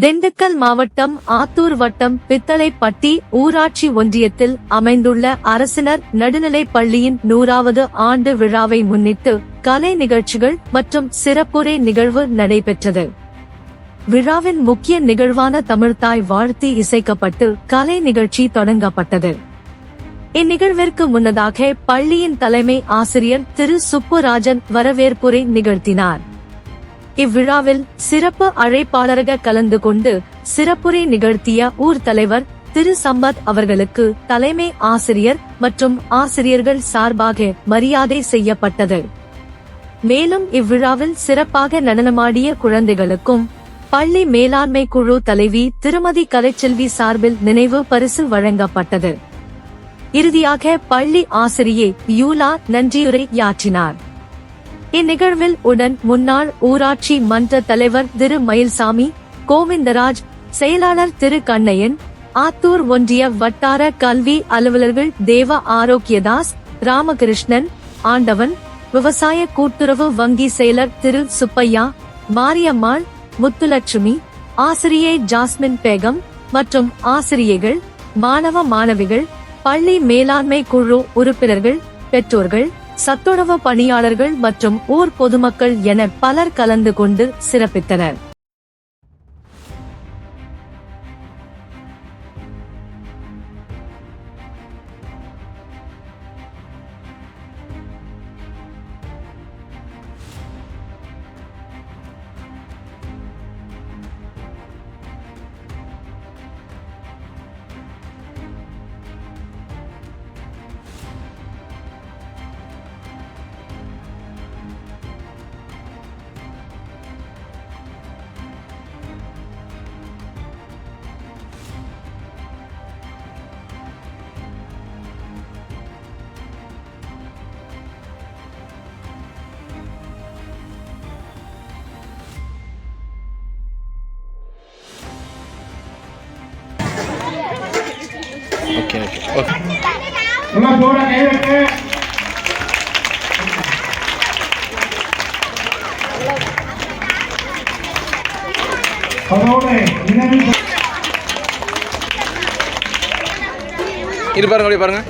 திண்டுக்கல் மாவட்டம் ஆத்தூர் வட்டம் பித்தளைப்பட்டி ஊராட்சி ஒன்றியத்தில் அமைந்துள்ள அரசினர் நடுநிலைப் பள்ளியின் நூறாவது ஆண்டு விழாவை முன்னிட்டு கலை நிகழ்ச்சிகள் மற்றும் சிறப்புரை நிகழ்வு நடைபெற்றது. விழாவின் முக்கிய நிகழ்வான தமிழ்தாய் வாழ்த்தி இசைக்கப்பட்டு கலை நிகழ்ச்சி தொடங்கப்பட்டது. இந்நிகழ்விற்கு முன்னதாக பள்ளியின் தலைமை ஆசிரியர் திரு. சுப்புராஜன் வரவேற்புரை நிகழ்த்தினார். இவ்விழாவில் சிறப்பு அழைப்பாளராக கலந்து கொண்டு சிறப்புரை நிகழ்த்திய ஊர் தலைவர் திரு. சம்பத் அவர்களுக்கு தலைமை ஆசிரியர் மற்றும் ஆசிரியர்கள் சார்பாக மரியாதை செய்யப்பட்டது. மேலும் இவ்விழாவில் சிறப்பாக நடனமாடிய குழந்தைகளுக்கும் பள்ளி மேலாண்மை குழு தலைவி திருமதி கலைச்செல்வி சார்பில் நினைவு பரிசு வழங்கப்பட்டது. இறுதியாக பள்ளி ஆசிரியை யூலா நன்றியுரை யாற்றினார். இந்நிகழ்வில் உடன் முன்னாள் ஊராட்சி மன்ற தலைவர் திரு மயில்சாமி கோவிந்தராஜ் செயலாளர் திரு கண்ணையன் ஆத்தூர் ஒன்றிய வட்டார கல்வி அலுவலர்கள் தேவ ஆரோக்கியதாஸ் ராமகிருஷ்ணன் ஆண்டவன் விவசாய கூட்டுறவு வங்கி செயலர் திரு சுப்பையா மாரியம்மாள் முத்துலட்சுமி ஆசிரியை ஜாஸ்மின் பேகம் மற்றும் ஆசிரியைகள் மாணவ மாணவிகள் பள்ளி மேலாண்மை குழு உறுப்பினர்கள் பெற்றோர்கள் சத்துணவு பணியாளர்கள் மற்றும் ஊர் பொதுமக்கள் என பலர் கலந்து கொண்டு சிறப்பித்தனர். ஓகே ஓகே ஓகே எல்லாம் போட கை வைக்க அதோடு நினைவு இது பாருங்க அப்படியே பாருங்க